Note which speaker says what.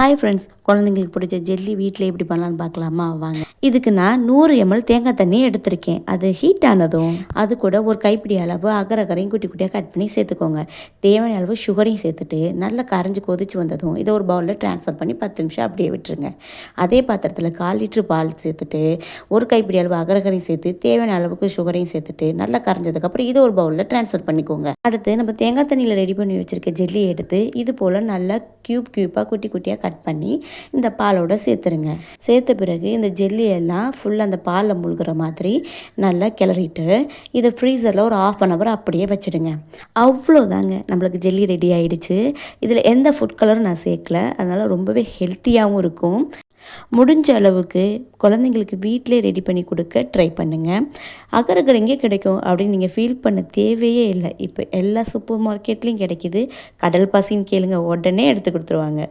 Speaker 1: Hi friends குழந்தைங்களுக்கு பிடிச்ச jelly வீட்டில் எப்படி பண்ணலான்னு பார்க்கலாமா? வாங்க. இதுக்கு நான் நூறு எம்எல் தேங்காய் தண்ணி எடுத்திருக்கேன். அது ஹீட் ஆனதும் அது கூட ஒரு கைப்பிடி அளவு அகரகரையும் குட்டி குட்டியாக கட் பண்ணி சேர்த்துக்கோங்க. தேவையான அளவு சுகரையும் சேர்த்துட்டு நல்லா கரைஞ்சி கொதிச்சு வந்ததும் இதை ஒரு பவுலில் ட்ரான்ஸ்ஃபர் பண்ணி பத்து நிமிஷம் அப்படியே விட்டுருங்க. அதே பாத்திரத்தில் கால் லிட்டரு பால் சேர்த்துட்டு ஒரு கைப்பிடி அளவு அகரகரையும் சேர்த்து தேவையான அளவுக்கு சுகரையும் சேர்த்துட்டு நல்லா கரைஞ்சதுக்கப்புறம் இதை ஒரு பவுலில் ட்ரான்ஸ்ஃபர் பண்ணிக்கோங்க. அடுத்து நம்ம தேங்காய் தண்ணியில் ரெடி பண்ணி வச்சுருக்க ஜெல்லியை எடுத்து இது போல் நல்லா க்யூப் க்யூப்பாக குட்டி குட்டியாக கட் பண்ணி இந்த பாலோட சேர்த்துருங்க. சேர்த்த பிறகு இந்த ஜெல்லியெல்லாம் ஃபுல்லாக அந்த பாலில் முழுகிற மாதிரி நல்லா கிளறிட்டு இதை ஃப்ரீசரில் ஒரு ஆஃப் அன் ஹவர் அப்படியே வச்சுடுங்க. அவ்வளோதாங்க நம்மளுக்கு ஜெல்லி ரெடி ஆகிடுச்சு இதில் எந்த ஃபுட் கலரும் நான் சேர்க்கல. அதனால் ரொம்பவே ஹெல்த்தியாகவும் இருக்கும். முடிஞ்ச அளவுக்கு குழந்தைங்களுக்கு வீட்டிலே ரெடி பண்ணி கொடுக்க ட்ரை பண்ணுங்கள் அகரகர் எங்கே கிடைக்கும் அப்படின்னு நீங்கள் ஃபீல் பண்ண தேவையே இல்லை. இப்போ எல்லா சூப்பர் மார்க்கெட்லேயும் கிடைக்கிது. கடல் பாசின்னு கேளுங்க உடனே எடுத்து கொடுத்துருவாங்க.